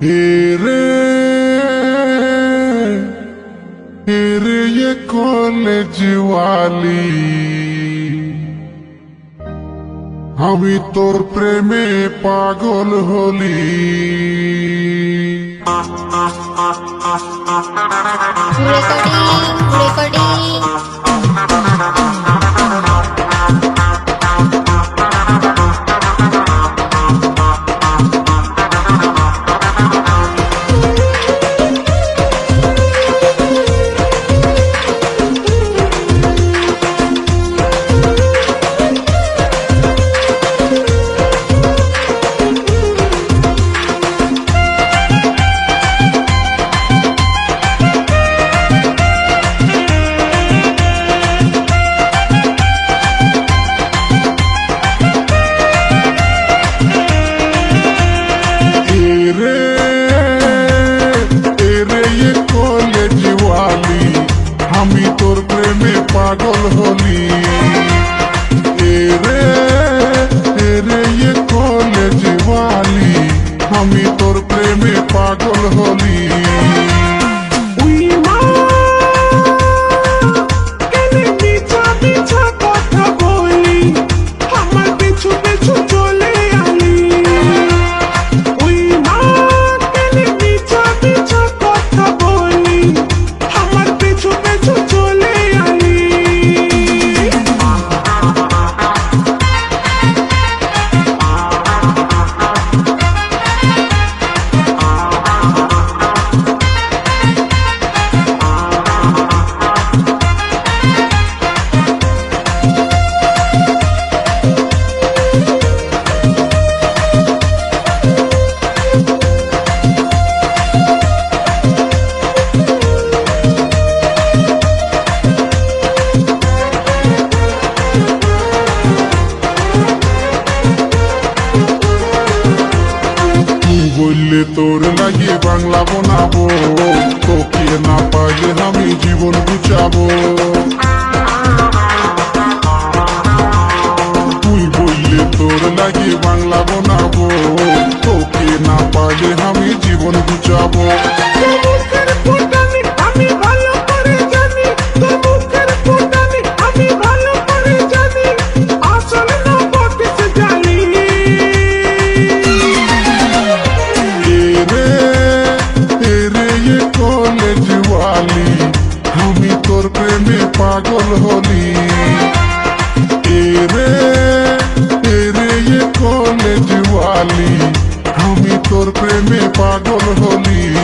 हेरे हेरे ये कॉलेज वाली আমি তোর প্রেমে পাগল হলি রেকর্ডিং রেকর্ডিং বললে তোর লাগে বাংলা বনাবো। তোকে না পাইলে আমি জীবন বুঝাবো তুই বললে তোর লাগে বাংলা বনাবো। তোকে না পাইলে আমি জীবন বুঝাবো পাগল হলি। এরে এরে এ কলেজ ওয়ালি আমি তোর প্রেমে পাগল হলি।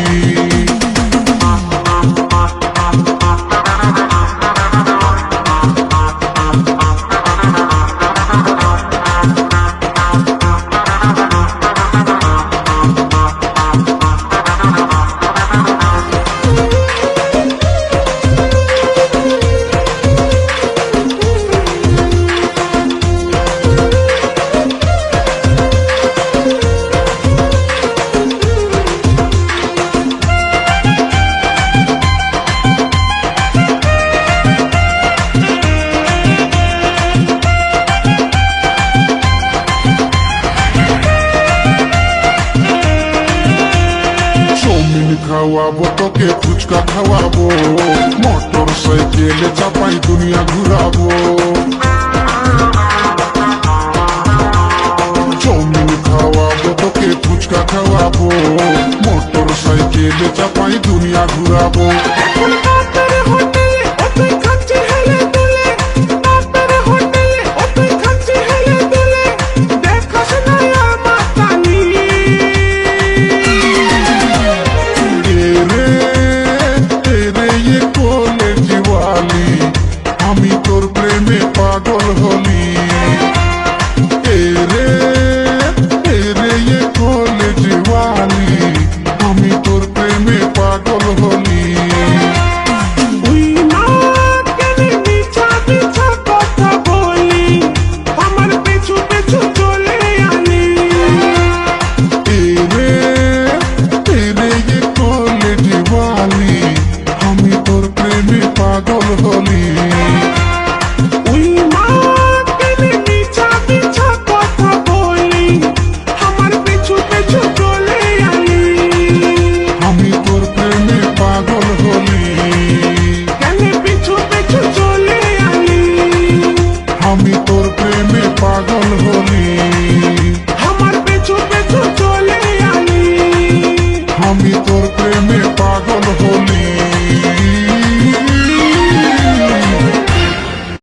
খাওয়াবো, তোকে ফুচকা খাওয়াবো মোটর সাইকেলে চাপাই দুনিয়া ঘুরাবো। চাউমিন খাওয়াবো, তোকে ফুচকা খাওয়াবো মোটর সাইকেলে চাপাই দুনিয়া ঘুরাবো। बोल